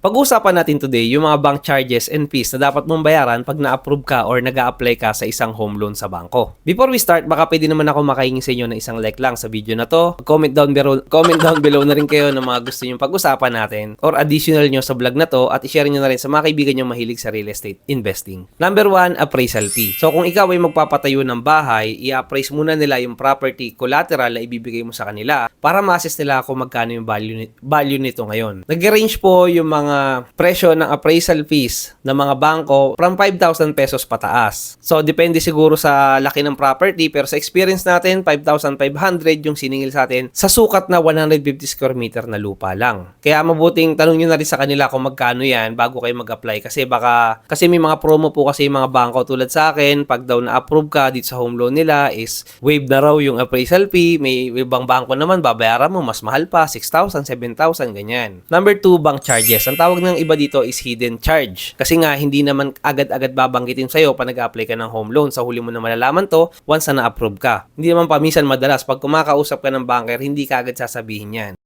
Pag-uusapan natin today yung mga bank charges and fees na dapat mong bayaran pag na-approve ka or nag apply ka sa isang home loan sa bangko. Before we start, baka pwede naman ako makahingi sa inyo ng isang like lang sa video na to. Comment down below, comment down below na rin kayo ng mga gusto nyo pag-usapan natin or additional nyo sa vlog na to at i-share nyo na rin sa mga kaibigan nyo mahilig sa real estate investing. Number one, appraisal fee. So kung ikaw ay magpapatayo ng bahay, i-appraise muna nila yung property collateral na ibibigay mo sa kanila para ma-assess nila kung magkano yung value, value nito ngayon. Nag-range po yung mga presyo ng appraisal fees ng mga bangko from 5,000 pesos pataas. So, depende siguro sa laki ng property pero sa experience natin, 5,500 yung siningil sa atin sa sukat na 150 square meter na lupa lang. Kaya mabuting tanong nyo na rin sa kanila kung magkano yan bago kayo mag-apply kasi baka, kasi may mga promo po kasi yung mga bangko tulad sa akin, pag daw na-approve ka dito sa home loan nila is waive na raw yung appraisal fee, may ibang bangko naman babayaran mo mas mahal pa, 6,000, 7,000, ganyan. Number 2, bank charges. Ang tawag ng iba dito is hidden charge. Kasi nga, hindi naman agad-agad babanggitin sa'yo pag nag-apply ka ng home loan. Sa huli mo na malalaman to, once na na-approve ka. Hindi naman paminsan madalas, pag kumakausap ka ng banker, hindi ka agad sasabihin yan.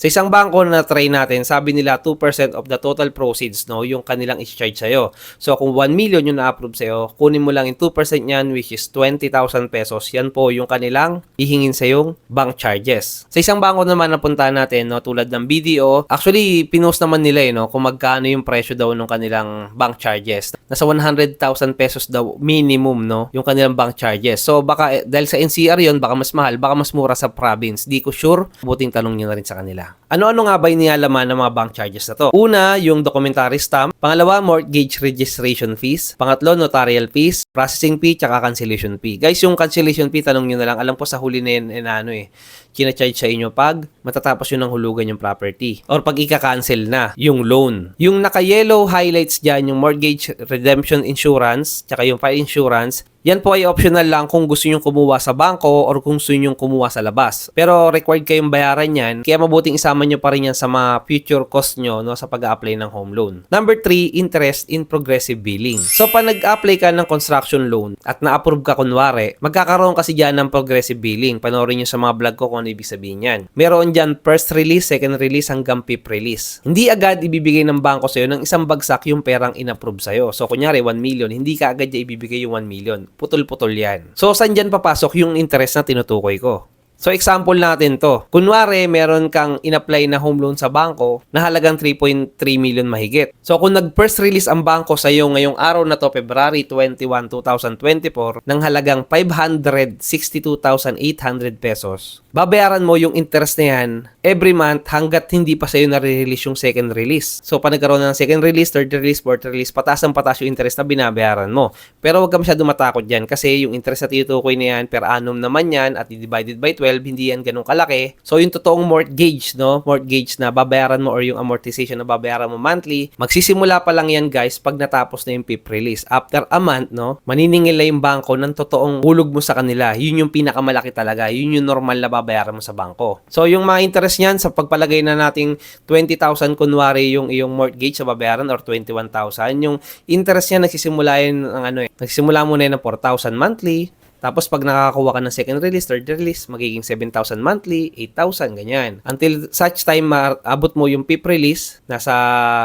Sa isang bangko na try natin, sabi nila 2% of the total proceeds no, yung kanilang i-charge sa'yo. So kung 1 million yung na-approve sa'yo, kunin mo lang yung 2% niyan which is 20,000 pesos. Yan po yung kanilang ihingin sa yung bank charges. Sa isang bangko naman na puntahan natin, no, tulad ng BDO, actually pinost naman nila eh, no, kung magkano yung presyo daw ng kanilang bank charges. Nasa 100,000 pesos daw minimum no, yung kanilang bank charges. So baka eh, dahil sa NCR yon baka mas mahal, baka mas mura sa province. Di ko sure, buting tanong niyo na rin sa kanila. Ano-ano nga ba inilalaman ng mga bank charges na to? Una, yung documentary stamp. Pangalawa, mortgage registration fees. Pangatlo, notarial fees, processing fee, tsaka cancellation fee. Guys, yung cancellation fee, tanong nyo na lang. Alam po sa huli na yun, eh, ano eh, charge sa inyo pag matatapos yun ng hulugan yung property. Or pag ika-cancel na yung loan. Yung naka-yellow highlights dyan, yung mortgage redemption insurance, tsaka yung fire insurance, yan po ay optional lang kung gusto nyo kumuha sa bangko or kung gusto nyo kumuha sa labas. Pero required kayong bayaran yan, kaya mabuting isama nyo pa rin yan sa mga future cost nyo no, sa pag-apply ng home loan. Number 3, interest in progressive billing. So, pag nag-apply ka ng construction loan at na-approve ka kunwari, magkakaroon kasi dyan ng progressive billing. Panoorin nyo sa mga vlog ko kung ano ibig sabihin yan. Meron dyan first release, second release, hanggang fifth release. Hindi agad ibibigay ng bangko sa'yo ng isang bagsak yung perang in-approve sa'yo. So, kunyari, 1 million, hindi ka agad niya ibibigay yung 1 million putol-putol yan. So, saan dyan papasok yung interest na tinutukoy ko? So, example natin to. Kunwari, meron kang in-apply na home loan sa bangko na halagang 3.3 million mahigit. So, kung nag-first release ang bangko sa iyo ngayong araw na to, February 21, 2024, ng halagang 562,800 pesos, babayaran mo yung interest na yan every month hanggat hindi pa sa'yo nare-release yung second release. So, pag nagkaroon ng second release, third release, fourth release, patas ang patas yung interest na binabayaran mo. Pero huwag ka masyado matakot dyan kasi yung interest na tinutukoy na yan per annum naman yan at divided by 12, hindi yan ganun kalaki. So, yung totoong mortgage, no? Mortgage na babayaran mo or yung amortization na babayaran mo monthly, magsisimula pa lang yan guys pag natapos na yung fifth release. After a month, no? Maniningil na yung bangko ng totoong hulog mo sa kanila. Yun yung pinakamalaki talaga. Yun yung normal na babayaran mo sa bangko. So, yung mga interest niyan sa pagpalagay na nating 20,000 kunwari yung iyong mortgage sa babayaran or 21,000, yung interest niya nagsisimula yun ng ano eh. Nagsisimula muna yun ng 4,000 monthly, tapos pag nakakakuha ka ng second release, third release, magiging 7,000 monthly, 8,000, ganyan. Until such time maabot mo yung fifth release, nasa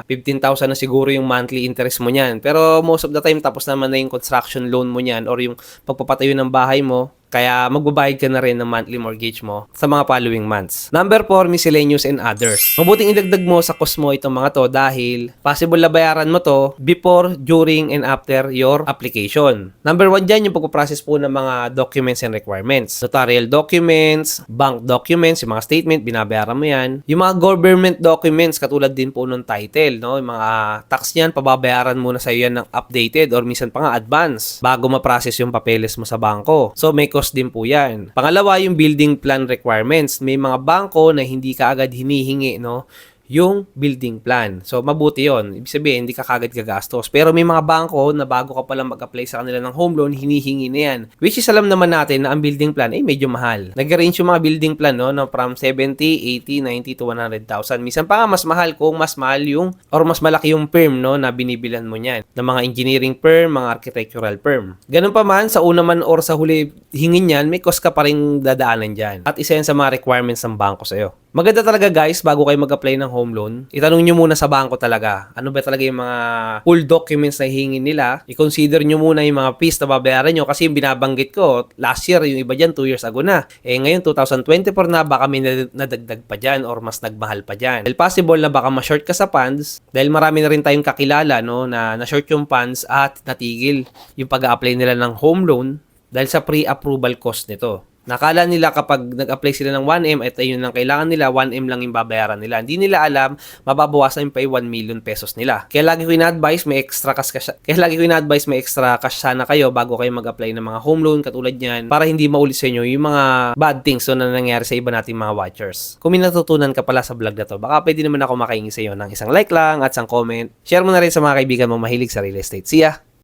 15,000 na siguro yung monthly interest mo niyan. Pero most of the time, tapos naman na yung construction loan mo niyan or yung pagpapatayo ng bahay mo, kaya magbabayad ka na rin ng monthly mortgage mo sa mga following months. Number 4, miscellaneous and others. Mabuting idagdag mo sa cost mo itong mga to dahil possible na bayaran mo to before, during, and after your application. Number 1 dyan yung pagpaprocess po ng mga documents and requirements. Notarial documents, bank documents, yung mga statement, binabayaran mo yan. Yung mga government documents, katulad din po ng title, no? yung mga tax niyan, pababayaran muna sa yan ng updated or minsan pa nga advance bago ma-process yung papeles mo sa bangko. So may cost din po yan. Pangalawa, yung building plan requirements. May mga bangko na hindi ka agad hinihingi, no? Yung building plan. So, mabuti yon. Ibig sabihin, hindi ka kagad gagastos. Pero may mga bangko na bago ka palang mag-apply sa kanila ng home loan, hinihingi na yan. Which is, alam naman natin na ang building plan ay medyo mahal. Nag-range yung mga building plan, no, no, from 70, 80, 90 to 100,000. Minsan pa nga, mas mahal kung mas mahal yung, or mas malaki yung firm, no, na binibilan mo niyan. Ng mga engineering firm, mga architectural firm. Ganun pa man, sa una man or sa huli hingin niyan, may cost ka pa rin dadaanan dyan. At isa yan sa mga requirements ng bangko sa'yo. Maganda talaga guys, bago kayo mag-apply ng home loan, itanong nyo muna sa bangko talaga. Ano ba talaga yung mga full documents na hihingin nila? I-consider nyo muna yung mga fees na babayaran nyo kasi yung binabanggit ko, last year, yung iba dyan, 2 years ago na. Eh ngayon, 2024 na, baka may nad- nadagdag pa dyan or mas nagmahal pa dyan. Dahil possible na baka ma-short ka sa funds dahil marami na rin tayong kakilala no, na na-short yung funds at natigil yung pag-apply nila ng home loan dahil sa pre-approval cost nito. Nakala nila kapag nag-apply sila ng 1M at ayun ang kailangan nila, 1M lang yung babayaran nila. Hindi nila alam, mababawasan yung 1 million pesos nila. Kaya lagi ko ina-advise may extra cash, cash kaya lagi ko ina-advise may extra cash sana kayo bago kayo mag-apply ng mga home loan katulad niyan para hindi maulit sa inyo yung mga bad things no, na nangyari sa iba nating mga watchers. Kung may natutunan ka pala sa vlog na to, baka pwede naman ako makaingi sa iyo ng isang like lang at isang comment. Share mo na rin sa mga kaibigan mo mahilig sa real estate. See ya!